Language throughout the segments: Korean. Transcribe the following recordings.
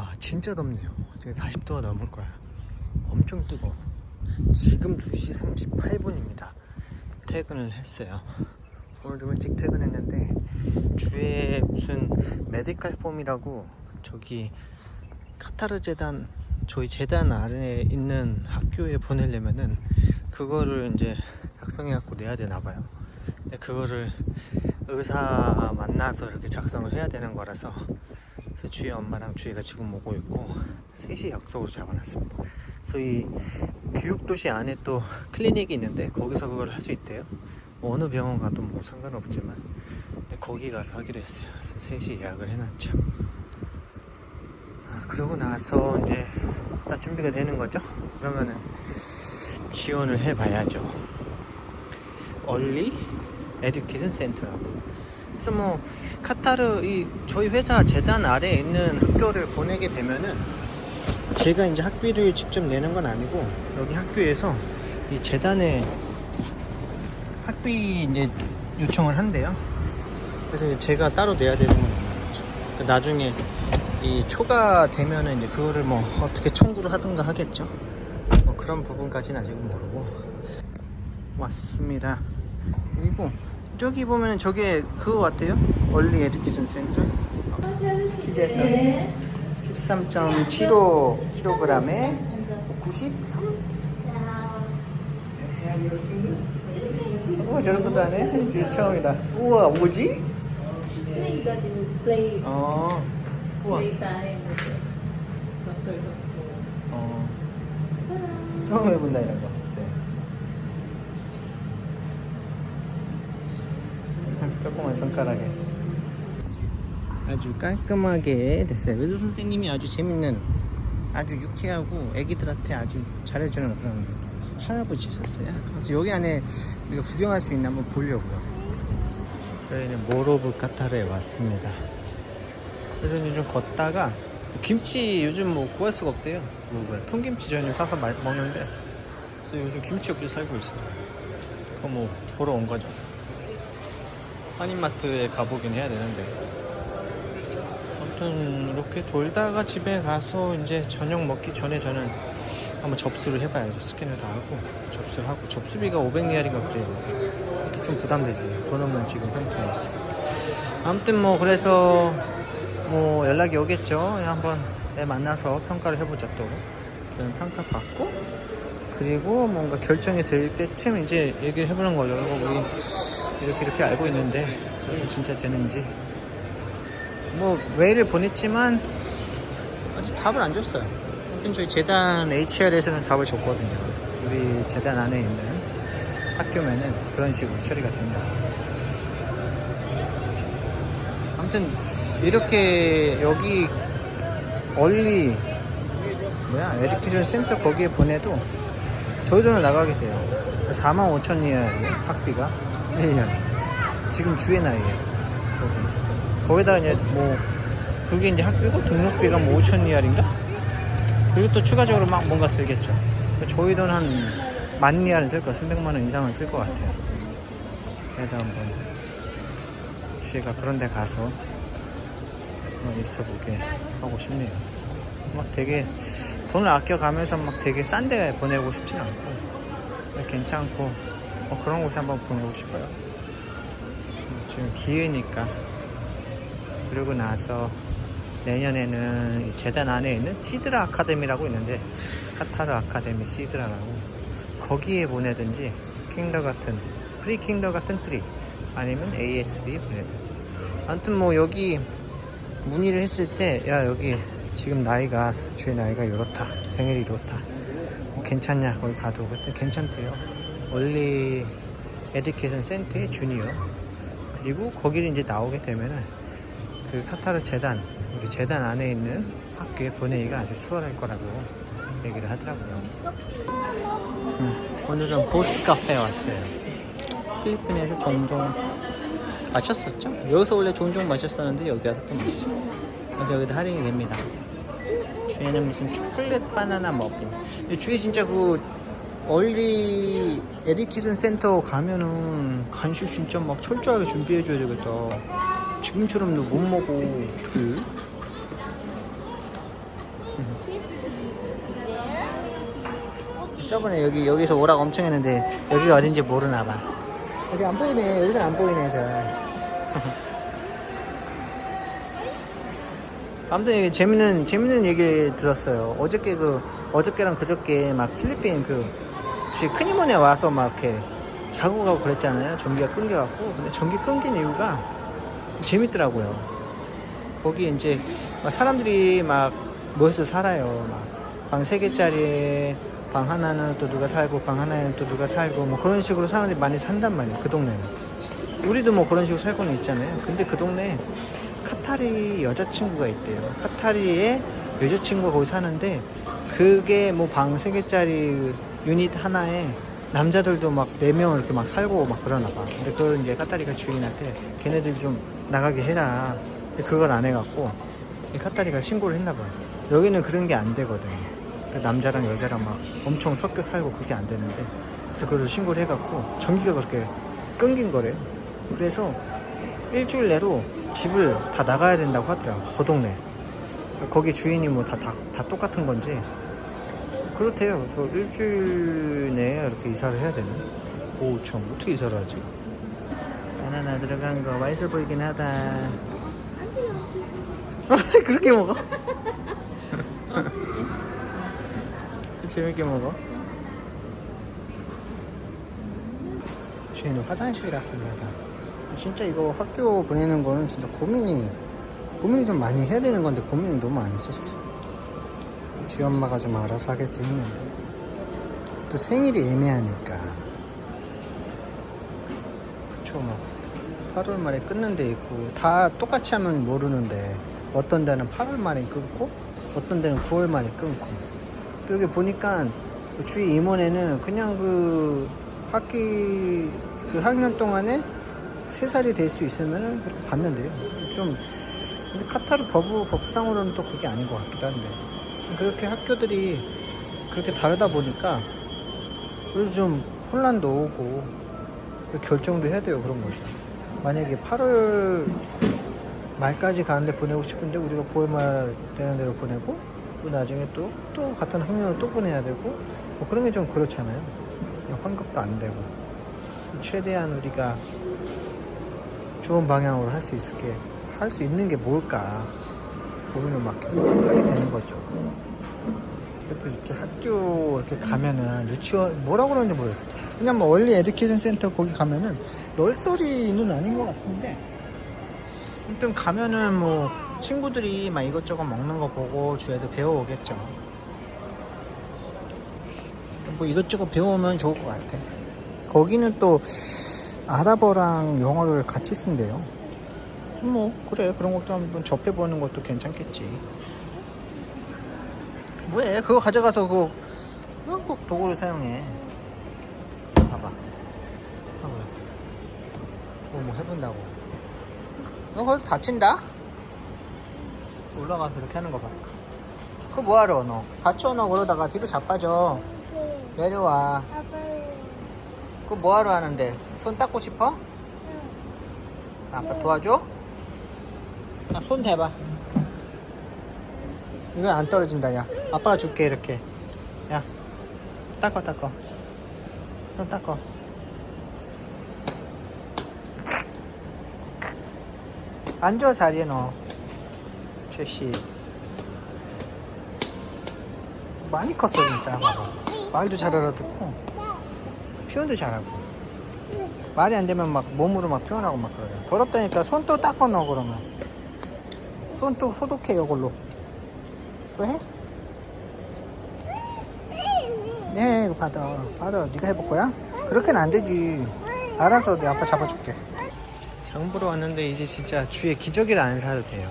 와 진짜 덥네요. 지금 40도가 넘을 거야. 엄청 뜨거워. 지금 2시 38분입니다. 퇴근을 했어요. 오늘 좀 일찍 퇴근했는데 주에 무슨 메디칼 폼이라고 저기 카타르 재단 저희 재단 아래에 있는 학교에 보내려면은 그거를 이제 작성해 갖고 내야 되나 봐요. 근데 그거를 의사 만나서 이렇게 작성을 해야 되는 거라서 그래서 주희 엄마랑 주희가 지금 오고 있고 3시 약속으로 잡아놨습니다. 저희 교육도시 안에 또 클리닉이 있는데 거기서 그걸 할 수 있대요. 뭐 어느 병원 가도 뭐 상관없지만 거기 가서 하기로 했어요. 그래서 3시 예약을 해놨죠. 아, 그러고 나서 이제 다 준비가 되는 거죠. 그러면은 지원을 해봐야죠. 얼리 에듀케이션 센터라고. 그래서 뭐 카타르 이 저희 회사 재단 아래에 있는 학교를 보내게 되면은 제가 이제 학비를 직접 내는 건 아니고 여기 학교에서 이 재단에 학비 이제 요청을 한대요. 그래서 이제 제가 따로 내야 되는 건. 그 나중에 이 초과 되면은 이제 그거를 뭐 어떻게 청구를 하든가 하겠죠. 뭐 그런 부분까지는 아직은 모르고 왔습니다. 그리고 저기 보면 저게 그거 같아요. 얼리 에듀케이션 센터. 기대서 13.75kg에 93? 우와 저런 것도 하네. 처음이다. 우와 뭐지? She's doing that in play 어. 우와. 어. 처음 해본다 이런 거. 조그만 손가락에. 아주 깔끔하게 됐어요. 의사 선생님이 아주 재밌는, 아주 유쾌하고 애기들한테 아주 잘해주는 그런 할아버지셨어요. 아무튼 여기 안에 우리가 구경할 수 있나 한번 보려고요. 저희는 모로브 카타르에 왔습니다. 그래서 좀 걷다가 김치 요즘 뭐 구할 수가 없대요. 뭐 뭐야, 통김치 저희는 사서 마- 먹는데 그래서 요즘 김치 없이 살고 있어요. 그거 뭐 보러 온 거죠. 한인마트에 가보긴 해야 되는데 아무튼 이렇게 돌다가 집에 가서 이제 저녁 먹기 전에 저는 한번 접수를 해봐야죠. 스캔을 다 하고 접수를 하고 접수비가 500리알인가 그래요. 그것도 좀 부담되지. 돈 없는 지금 상태에서. 아무튼 뭐 그래서 뭐 연락이 오겠죠. 한번 애 만나서 평가를 해보자 또. 그런 평가 받고 그리고 뭔가 결정이 될 때쯤 이제 얘기를 해보는 거죠. 우리 이렇게 이렇게 알고 있는데 이게 진짜 되는지 뭐 메일을 보냈지만 아직 답을 안 줬어요. 하여튼 저희 재단 HR에서는 답을 줬거든요. 우리 재단 안에 있는 학교면은 그런 식으로 처리가 된다. 아무튼 이렇게 여기 얼리 뭐야 에듀케이션 센터 거기에 보내도 저희 돈을 나가게 돼요 4만 5천 리알이에요 학비가 1년 지금 주의 나이에요 거기. 거기다가 이제 뭐 그게 이제 학비고 등록비가 뭐 5천 리알인가? 그리고 또 추가적으로 막 뭔가 들겠죠. 저희 돈 한 만 리알은 쓸 거야. 300만 원 이상은 쓸 것 같아요. 그래도 한번 주희가 그런 데 가서 한번 있어 보게 하고 싶네요. 막 되게 돈을 아껴가면서 막 되게 싼 데 보내고 싶진 않고. 괜찮고 뭐 그런 곳에 한번 보내고 싶어요. 음, 지금 기회니까. 그러고 나서 내년에는 이 재단 안에 있는 시드라 아카데미라고 있는데 카타르 아카데미 시드라라고 거기에 보내든지 킹더 같은 프리 킹더 같은 트리 아니면 ASD 보내든. 아무튼 뭐 여기 문의를 했을 때 야 여기 지금 나이가 주의 나이가 이렇다. 생일이 이렇다. 뭐 괜찮냐? 거기 가도. 그때 괜찮대요 원리 에듀케이션 센터의 주니어. 그리고 거기를 이제 나오게 되면은 그 카타르 재단 우리 재단 안에 있는 학교에 보내기가 아주 수월할 거라고 얘기를 하더라고요. 음, 오늘은 보스 카페에 왔어요. 필리핀에서 종종 마셨었죠? 여기서 원래 종종 마셨었는데 여기 와서 또 마시고. 근데 여기도 할인이 됩니다. 주에는 무슨 초콜릿 바나나 머핀 주에 진짜 그 얼리 에디키슨 센터 가면은 간식 진짜 막 철저하게 준비해줘야 되겠다. 지금처럼 너 못 먹어. 그? 저번에 여기 여기서 오락 엄청 했는데 여기가 어딘지 모르나 봐. 여기 안 보이네. 여기서 안 보이네 잘. 아무튼 재밌는 재밌는 얘기 들었어요. 어저께 그 어저께랑 그저께 막 필리핀 그 혹시 크니몬에 와서 막 이렇게 자고 가고 그랬잖아요. 전기가 끊겨갖고 근데 전기 끊긴 이유가 재밌더라고요. 거기 이제 막 사람들이 막 모여서 살아요. 막방세 개짜리 방 하나는 또 누가 살고 방 하나에는 또 누가 살고 뭐 그런 식으로 사람들이 많이 산단 말이에요. 그 동네는. 우리도 뭐 그런 식으로 살고는 있잖아요. 근데 그 동네 카타리 여자친구가 있대요. 카타리의 여자친구가 거기 사는데 그게 뭐방세 개짜리 유닛 하나에 남자들도 막네명 이렇게 막 살고 막 그러나 봐. 근데 그걸 이제 카타리가 주인한테 걔네들 좀 나가게 해라. 근데 그걸 안 해갖고 이 카타리가 신고를 했나 봐요. 여기는 그런 게 안 되거든. 그 남자랑 여자랑 막 엄청 섞여 살고 그게 안 되는데 그래서 그걸 신고를 해갖고 전기가 그렇게 끊긴 거래요. 그래서 일주일 내로 집을 다 나가야 된다고 하더라고 그 동네 거기 주인이 뭐 다 다, 다 똑같은 건지 그렇대요. 그래서 일주일 내에 이렇게 이사를 해야 되네 오 참 어떻게 이사를 하지? 바나나 들어간 거 맛있어 보이긴 하다. 그렇게 먹어? 재밌게 먹어? 저희는 화장실 갔습니다. 진짜 이거 학교 보내는 거는 진짜 고민이 고민이 좀 많이 해야 되는 건데 고민을 너무 안 했었어 지 엄마가 좀 알아서 하겠지 했는데. 또 생일이 애매하니까. 그쵸 뭐. 8월 말에 끊는 데 있고 다 똑같이 하면 모르는데 어떤 데는 8월 말에 끊고 어떤 데는 9월 말에 끊고. 또 여기 보니까 그 주위 임원에는 그냥 그 학기 그 학년 동안에 세 살이 될 수 있으면 그렇게 받는데요. 좀 근데 카타르 법우 법상으로는 또 그게 아닌 것 같기도 한데 그렇게 학교들이 그렇게 다르다 보니까 그래서 좀 혼란도 오고 결정도 해야 돼요 그런 거죠. 만약에 8월 말까지 가는데 보내고 싶은데 우리가 9월 말 되는 대로 보내고 또 나중에 또 또 같은 학년을 또 보내야 되고 뭐 그런 게 좀 그렇잖아요. 환급도 안 되고 최대한 우리가 좋은 방향으로 할 수 있게 할 수 있는 게 뭘까 고민을 막 계속 하게 되는 거죠. 그래도 이렇게 학교 이렇게 가면은 유치원 뭐라고 그러는지 모르겠어. 그냥 뭐 원리 에듀케이션 센터 거기 가면은 널서리는 아닌 것 같은데. 아무튼 가면은 뭐 친구들이 막 이것저것 먹는 거 보고 주에도 배워오겠죠. 뭐 이것저것 배우면 좋을 것 같아. 거기는 또 아랍어랑 영어를 같이 쓴대요. 뭐 그래 그런 것도 한번 접해보는 것도 괜찮겠지. 뭐해 그거 가져가서 그거 그거 꼭 도구를 사용해. 봐봐. 봐봐. 그거 뭐 해본다고. 너 거기서 다친다? 올라가서 그렇게 하는 거 봐. 그거 뭐하러 너? 다쳐 너 그러다가 뒤로 자빠져. 내려와. 그거 뭐하러 하는데? 손 닦고 싶어? 아빠 도와줘? 나손 대봐. 이건 안 떨어진다, 야. 아빠가 줄게, 이렇게. 야. 닦어, 닦어. 손 닦어. 앉아, 자리에 너. 최씨. 많이 컸어, 진짜. 봐봐. 말도 잘 알아듣고. 표현도 잘하고. 말이 안 되면 막 몸으로 막 표현하고 막 그래요. 더럽다니까 손 또 닦아 넣어 그러면. 손 또 소독해 이걸로. 또 해? 네 이거 받아. 받아. 네가 해볼 거야? 그렇게는 안 되지. 알아서 내 아빠 잡아줄게. 장 보러 왔는데 이제 진짜 주위에 기저귀를 안 사도 돼요.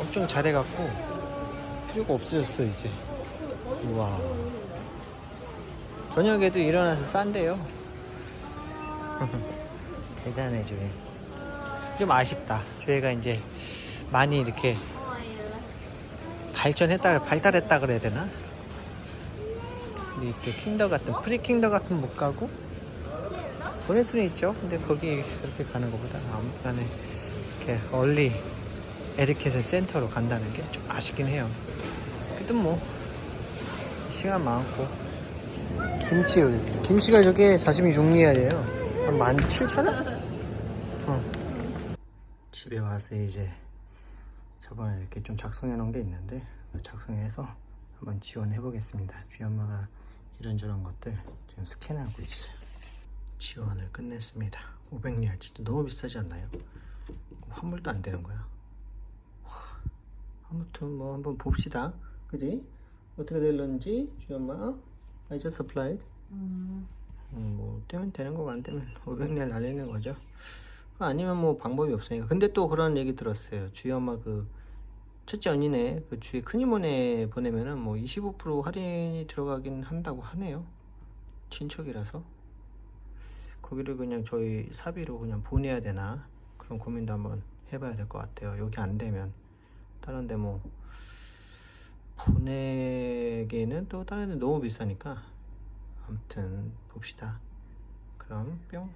엄청 잘해갖고 필요가 없어졌어 이제. 우와. 저녁에도 일어나서 싼데요. 대단해 주희. 좀 아쉽다. 주희가 이제 많이 이렇게 발전했다, 발달했다 그래야 되나? 이렇게 킹더 같은 프리 킹더 같은 못 가고 보낼 수는 있죠. 근데 거기 그렇게 가는 것보다 아무튼간에 이렇게 얼리 에듀케이션 센터로 간다는 게 좀 아쉽긴 해요. 그래도 뭐 시간 많고 김치 김치가 저게 46리알이에요 한 17,000원? 어. 집에 와서 이제 저번에 이렇게 좀 작성해 놓은 게 있는데 작성해서 한번 지원해 보겠습니다 주희 엄마가 이런저런 것들 지금 스캔하고 있어요 지원을 끝냈습니다 500리알 진짜 너무 비싸지 않나요? 환불도 안 되는 거야 와, 아무튼 뭐 한번 봅시다 그지? 어떻게 될런지 주희 엄마 어? I just applied 음, 음, 뭐 되면 되는 거고 안 되면 500리알 날리는 거죠. 그거 아니면 뭐 방법이 없으니까. 근데 또 그런 얘기 들었어요. 주희 엄마 그 첫째 언니네 그 주희 큰이모네 보내면은 뭐 25% 할인이 들어가긴 한다고 하네요. 친척이라서 거기를 그냥 저희 사비로 그냥 보내야 되나 그런 고민도 한번 해봐야 될 것 같아요. 여기 안 되면 다른데 뭐 보내기에는 또 다른데 너무 비싸니까 아무튼 봅시다. 그럼 뿅.